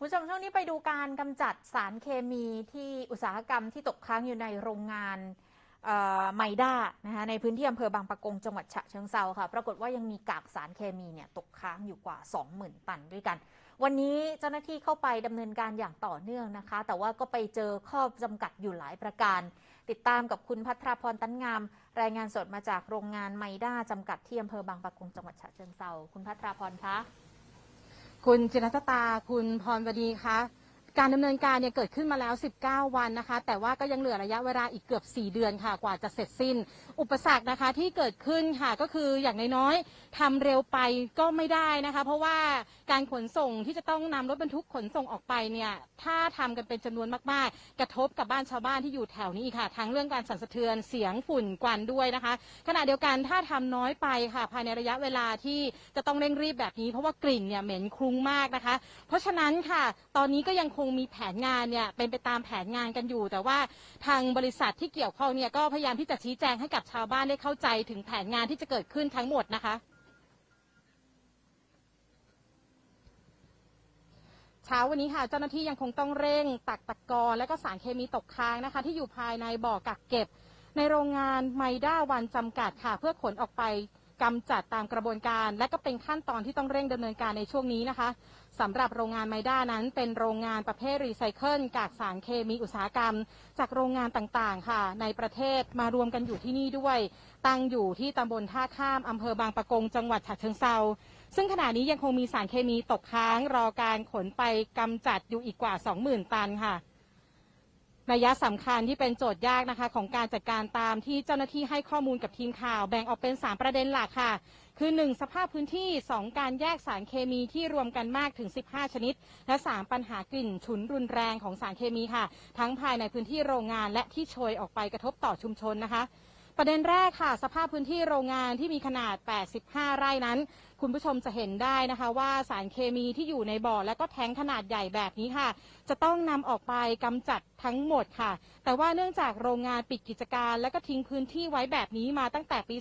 คุณผู้ชมช่วงนี้ไปดูการกำจัดสารเคมีที่อุตสาหกรรมที่ตกค้างอยู่ในโรงงานไมด้านะคะในพื้นที่อำเภอบางปะกงจังหวัดฉะเชิงเซาค่ะ ปรากฏว่ายังมีกากสารเคมีเนี่ยตกค้างอยู่กว่า 20,000 ตันด้วยกัน วันนี้เจ้าหน้าที่เข้าไปดำเนินการอย่างต่อเนื่องนะคะ แต่ว่าก็ไปเจอข้อจำกัดอยู่หลายประการ ติดตามกับคุณพัทรพรตั้นงาม รายงานสดมาจากโรงงานไมด้าจำกัดที่อำเภอบางปะกงจังหวัดฉะเชิงเซาคุณพัทรพรคะ คุณจิรัตตาคุณพรวดีคะ การดำเนินการเนี่ยเกิดขึ้นมาแล้ว 19 วันนะคะ แต่ว่าก็ยังเหลือระยะเวลาอีกเกือบ 4 เดือนค่ะ กว่าจะเสร็จสิ้น อุปสรรคนะคะที่เกิดขึ้นค่ะก็คืออย่างน้อยๆทำเร็วไปก็ไม่ได้นะคะ เพราะว่าการขนส่งที่จะต้องนำรถบรรทุกขนส่งออกไปเนี่ยถ้าทำกันเป็นจำนวนมากๆ กระทบกับบ้านชาวบ้านที่อยู่แถวนี้ค่ะ ทั้งเรื่องการสั่นสะเทือนเสียงฝุ่นควันด้วยนะคะ ขณะเดียวกันถ้าทำน้อยไปค่ะ ภายในระยะเวลาที่จะต้องเร่งรีบแบบนี้ เพราะว่ากลิ่นเนี่ยเหม็นคลุ้งมากนะคะ เพราะฉะนั้นค่ะ ตอนนี้ก็ยังคงมีแผนงานเนี่ยเป็นไปตามแผนงานกันอยู่ แต่ว่าทางบริษัทที่เกี่ยวข้องเนี่ยก็พยายามที่จะชี้แจงให้กับชาวบ้านได้เข้าใจถึงแผนงานที่จะเกิดขึ้นทั้งหมดนะคะ เช้าวันนี้ค่ะเจ้าหน้าที่ยังคงต้องเร่ง ตักตะกอนและก็สารเคมีตกค้างนะคะ ที่อยู่ภายในบ่อกักเก็บ ในโรงงานไมด้าวันจำกัดค่ะ เพื่อขนออกไปกำจัดตามกระบวนการ และก็เป็นขั้นตอนที่ต้องเร่งดำเนินการในช่วงนี้นะคะ สำหรับโรงงานไมด้านั้น เป็นโรงงานประเภทรีไซเคิลกากสารเคมีอุตสาหกรรม จากโรงงานต่างๆ ค่ะ ในประเทศมารวมกันอยู่ที่นี่ด้วย ตั้งอยู่ที่ตำบลท่าข้ามอำเภอบางปะกงจังหวัดฉะเชิงเซาซึ่งขณะนี้ยังคงมีสารเคมีตกค้างรอการขนไปกำจัดอยู่อีกกว่า 20,000 ตันค่ะ นัยสำคัญที่เป็นโจทย์ยากนะคะ ของการจัดการตามที่เจ้าหน้าที่ให้ข้อมูลกับทีมข่าวแบ่งออกเป็น 3 ประเด็นหลักค่ะ คือ 1. สภาพพื้นที่ 2. การแยกสารเคมีที่รวมกันมากถึง 15 ชนิด และ 3. ปัญหากลิ่นฉุนรุนแรงของสารเคมีค่ะ ทั้งภายในพื้นที่โรงงานและที่โชยออกไปกระทบต่อชุมชนนะคะ ประเด็นแรกค่ะ สภาพพื้นที่โรงงานที่มีขนาด 85 ไร่นั้น คุณผู้ชมจะเห็นได้นะคะว่าสารเคมีที่อยู่ในบ่อและก็แท้งขนาดใหญ่แบบนี้ค่ะ จะต้องนำออกไปกำจัดทั้งหมดค่ะ แต่ว่าเนื่องจากโรงงานปิดกิจการ และก็ทิ้งพื้นที่ไว้แบบนี้มาตั้งแต่ปี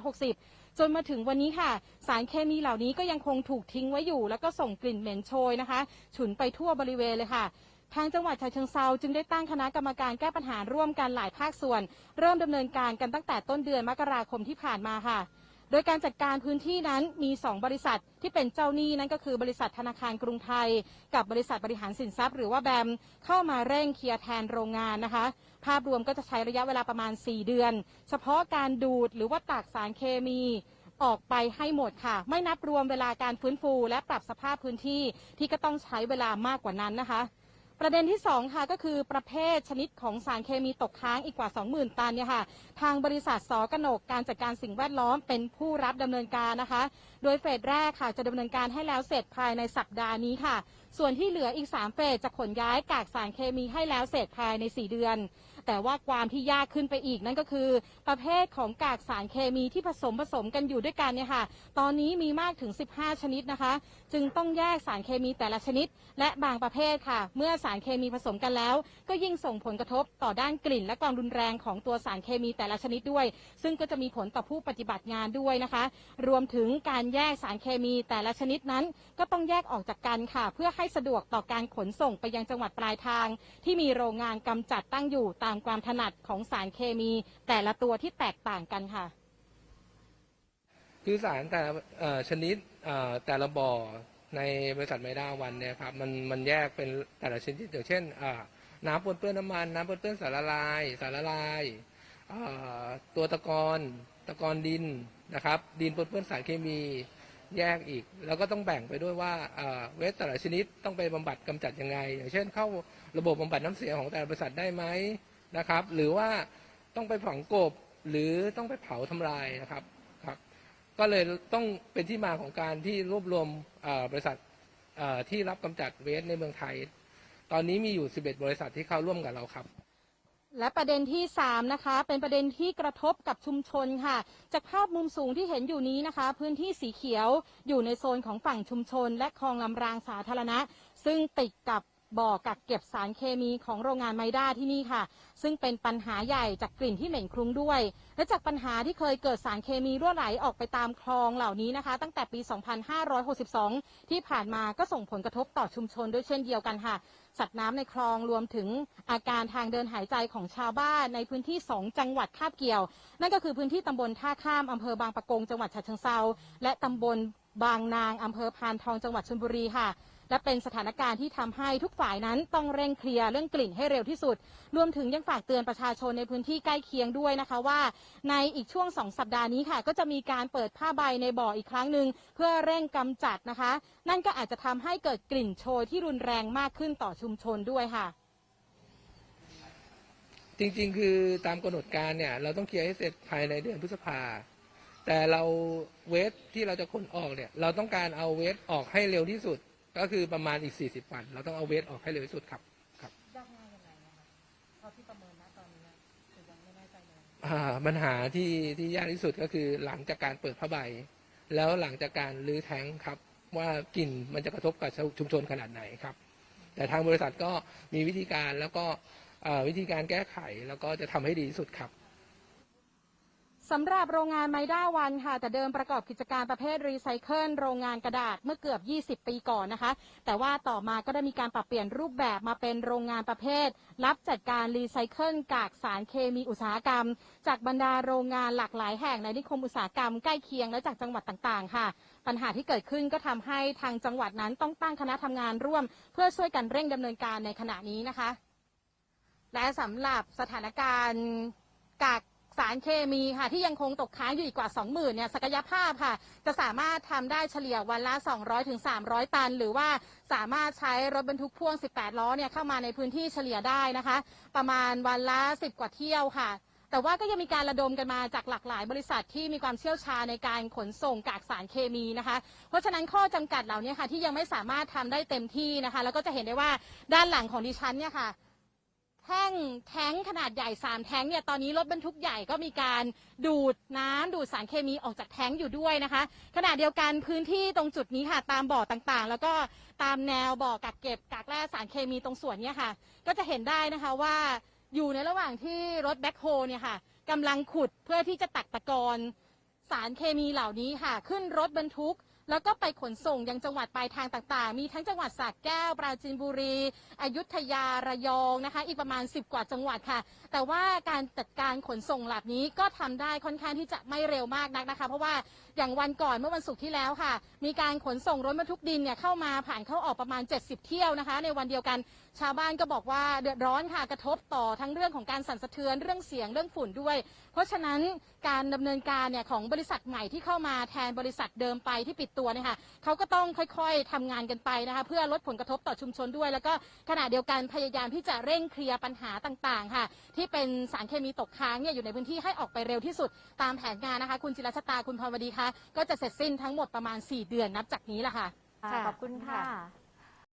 2560 จนมาถึงวันนี้ค่ะ สารเคมีเหล่านี้ก็ยังคงถูกทิ้งไว้อยู่ แล้วก็ส่งกลิ่นเหม็นโชยนะคะ ฉุนไปทั่วบริเวณเลยค่ะ ทางจังหวัดฉะเชิงเซาจึงได้ตั้งคณะกรรมการแก้ปัญหาร่วมกันหลายภาคส่วน เริ่มดำเนินการกันตั้งแต่ต้นเดือนมกราคมที่ผ่านมาค่ะ โดยการจัดการพื้นที่นั้นมี 2 บริษัทที่เป็นเจ้าหนี้นั่นก็คือบริษัทธนาคารกรุงไทย กับบริษัทบริหารสินทรัพย์ หรือว่าแบมเข้ามาเร่งเคลียร์แทนโรงงานนะคะ ภาพรวมก็จะใช้ระยะเวลาประมาณ 4 เดือน เฉพาะการดูดหรือว่าตากสารเคมีออกไปให้หมดค่ะ ไม่นับรวมเวลาการฟื้นฟู และปรับสภาพพื้นที่ที่ก็ต้องใช้เวลามากกว่านั้นนะคะ ประเด็นที่2ค่ะก็คือประเภทชนิดของสารเคมีตกค้างอีกกว่า 20,000 ตันเนี่ยค่ะทางบริษัทสกนกการจัดการสิ่งแวดล้อมเป็นผู้รับดำเนินการนะคะ โดยเฟสแรกค่ะจะดำเนินการให้แล้วเสร็จภายในสัปดาห์นี้ค่ะ ส่วนที่เหลืออีก 3 เฟสจะขนย้ายกากสารเคมีให้แล้วเสร็จภายใน 4 เดือน แต่ว่าความที่ยากขึ้นไปอีกนั่นก็คือ ประเภทของกากสารเคมีที่ผสมผสมกันอยู่ด้วยกันเนี่ยค่ะ ตอนนี้มีมากถึง 15 ชนิดนะคะ จึงต้องแยกสารเคมีแต่ละชนิด และบางประเภทค่ะ เมื่อสารเคมีผสมกันแล้ว ก็ยิ่งส่งผลกระทบต่อด้านกลิ่น และความรุนแรงของตัวสารเคมีแต่ละชนิดด้วย ซึ่งก็จะมีผลต่อผู้ปฏิบัติงานด้วยนะคะ รวมถึงการแยกสารเคมีแต่ละชนิดนั้น ก็ต้องแยกออกจากกันค่ะ เพื่อให้สะดวกต่อการขนส่งไปยังจังหวัดปลายทาง ที่มีโรงงานกำจัดตั้งอยู่ตามความถนัดของสารเคมี แต่ละตัวที่แตกต่างกันค่ะ คือสารแต่ละเอ่อชนิดเอ่อแต่ละบ่อในบริษัทไมด้าวันเนี่ยครับมันมันแยกเป็นแต่ละชนิดอย่างเช่นอ่าน้ำปนเปื้อนน้ำมันน้ำปนเปื้อนสารละลาย สารละลายอ่าตัวตะกอนตะกอนดินนะครับ ดินปนเปื้อนสารเคมีแยกอีก แล้วก็ต้องแบ่งไปด้วยว่าอ่าเวสแต่ละชนิดต้องไปบำบัดกำจัดยังไง อย่างเช่น เข้าระบบบำบัดน้ำเสียของแต่ละบริษัทได้ไหม นะครับ หรือว่าต้องไปฝังกบหรือต้องไปเผาทำลายนะครับครับ ก็เลยต้องเป็นที่มาของการที่รวบรวมบริษัทที่รับกำจัดเวสในเมืองไทย ตอนนี้มีอยู่ 11 บริษัทที่เข้าร่วมกับเราครับและประเด็นที่ 3 นะคะ เป็นประเด็นที่กระทบกับชุมชนค่ะ จากภาพมุมสูงที่เห็นอยู่นี้นะคะ พื้นที่สีเขียวอยู่ในโซนของฝั่งชุมชน และคลองลำรางสาธารณะ ซึ่งติดกับ บ่อกักเก็บสารเคมีของโรงงานไมด้าที่นี่ค่ะ ซึ่งเป็นปัญหาใหญ่จากกลิ่นที่เหม็นคลุ้งด้วย และจากปัญหาที่เคยเกิดสารเคมีรั่วไหลออกไปตามคลองเหล่านี้นะคะ ตั้งแต่ปี 2562 ที่ผ่านมาก็ส่งผลกระทบต่อชุมชนด้วยเช่นเดียวกันค่ะ สัตว์น้ำในคลองรวมถึงอาการทางเดินหายใจของชาวบ้านในพื้นที่ 2 จังหวัดคาบเกี่ยว นั่นก็คือพื้นที่ตำบลท่าข้ามอำเภอบางปะกงจังหวัดฉะเชิงเซาและตำบลบางนางอำเภอพานทองจังหวัดชลบุรีค่ะ และเป็นสถานการณ์ที่ทำให้ทุกฝ่ายนั้นต้องเร่งเคลียร์เรื่องกลิ่นให้เร็วที่สุด รวมถึงยังฝากเตือนประชาชนในพื้นที่ใกล้เคียงด้วยนะคะว่า ในอีกช่วงสองสัปดาห์นี้ค่ะ ก็จะมีการเปิดผ้าใบในบ่ออีกครั้งหนึ่งเพื่อเร่งกำจัดนะคะ นั่นก็อาจจะทำให้เกิดกลิ่นโชยที่รุนแรงมากขึ้นต่อชุมชนด้วยค่ะ จริงๆ คือตามกำหนดการเนี่ย เราต้องเคลียร์ให้เสร็จภายในเดือนพฤษภาแต่เราเวทที่เราจะขนออกเนี่ย เราต้องการเอาเวทออกให้เร็วที่สุด ก็คือประมาณอีก 40 วัน เราต้องเอาเวทออกให้เร็วที่สุดครับยากง่ายยังไงนะคะเท่าที่ประเมินนะตอนนี้คือยังไม่แน่ใจเลยอ่าปัญหาที่ที่ยากที่สุดก็คือหลังจากการเปิดผ้าใบ แล้วหลังจากการรื้อแท้งครับ ว่ากลิ่นมันจะกระทบกับชุมชนขนาดไหนครับ แต่ทางบริษัทก็มีวิธีการแล้วก็เอ่อวิธีการแก้ไขแล้วก็จะทำให้ดีที่สุดครับ สำหรับโรงงานไมด้าวันค่ะ แต่เดิมประกอบกิจการประเภทรีไซเคิลโรงงานกระดาษเมื่อเกือบ 20 ปีก่อนนะคะ แต่ว่าต่อมาก็ได้มีการปรับเปลี่ยนรูปแบบมาเป็นโรงงานประเภท รับจัดการรีไซเคิลกากสารเคมีอุตสาหกรรม จากบรรดาโรงงานหลากหลายแห่งในนิคมอุตสาหกรรมใกล้เคียงและจากจังหวัดต่างๆ ค่ะ ปัญหาที่เกิดขึ้นก็ทำให้ทางจังหวัดนั้นต้องตั้งคณะทำงานร่วม เพื่อช่วยกันเร่งดำเนินการในขณะนี้นะคะ และสำหรับสถานการณ์กาก สารเคมีค่ะ ที่ยังคงตกค้างอยู่อีกกว่า 20,000เนี่ยศักยภาพค่ะ จะสามารถทำได้เฉลี่ยวันละ 200ถึง300ตัน หรือว่าสามารถใช้รถบรรทุกพ่วง 18 ล้อเนี่ยเข้ามาในพื้นที่เฉลี่ยได้นะคะ ประมาณวันละ 10 กว่าเที่ยวค่ะแต่ว่าก็ยังมีการระดมกันมาจากหลากหลายบริษัทที่มีความเชี่ยวชาญในการขนส่งกากสารเคมีนะคะ เพราะฉะนั้นข้อจำกัดเหล่านี้ค่ะที่ยังไม่สามารถทำได้เต็มที่นะคะ แล้วก็จะเห็นได้ว่าด้านหลังของดิฉันเนี่ยค่ะ แท่งแท้งขนาดใหญ่3แท้งเนี่ยตอนนี้รถบรรทุกใหญ่ก็มีการดูดน้ำดูดสารเคมีออกจากแท้งอยู่ด้วยนะคะ ขณะเดียวกันพื้นที่ตรงจุดนี้ค่ะ ตามบ่อต่างๆ แล้วก็ตามแนวบ่อกักเก็บกากแร่สารเคมีตรงส่วนนี้ค่ะ ก็จะเห็นได้นะคะว่าอยู่ในระหว่างที่รถแบ็คโฮเนี่ยค่ะกำลังขุดเพื่อที่จะตักตะกอนสารเคมีเหล่านี้ค่ะ ขึ้นรถบรรทุก แล้วก็ไปขนส่งยังจังหวัดปลายทางต่างๆ มีทั้งจังหวัดสระแก้ว ปราจีนบุรี อยุธยา ระยองนะคะ อีกประมาณ 10 กว่าจังหวัดค่ะ แต่ว่าการจัดการขนส่งหลับนี้ก็ทำได้ค่อนข้างที่จะไม่เร็วมากนักนะคะ เพราะว่าอย่างวันก่อนเมื่อวันศุกร์ที่แล้วค่ะ มีการขนส่งรถบรรทุกดินเนี่ยเข้ามาผ่านเข้าออกประมาณ 70 เที่ยวนะคะ ในวันเดียวกันชาวบ้านก็บอกว่าเดือดร้อนค่ะกระทบต่อทั้งเรื่องของการสั่นสะเทือนเรื่องเสียงเรื่องฝุ่นด้วย เพราะฉะนั้นการดำเนินการเนี่ยของบริษัทใหม่ที่เข้ามาแทนบริษัทเดิมไปที่ปิดตัวเนี่ยค่ะเขาก็ต้องค่อยๆทำงานกันไปนะคะเพื่อลดผลกระทบต่อชุมชนด้วย แล้วก็ขณะเดียวกันพยายามที่จะเร่งเคลียร์ปัญหาต่างๆ ค่ะ ที่เป็นสารเคมีตกค้างเนี่ยอยู่ในพื้นที่ให้ออกไปเร็วที่สุดตามแผนงานนะคะ คุณจิรชตาคุณพรวดีคะก็จะเสร็จสิ้นทั้งหมดประมาณ 4 เดือนนับจากนี้แหละค่ะ ค่ะขอบคุณค่ะ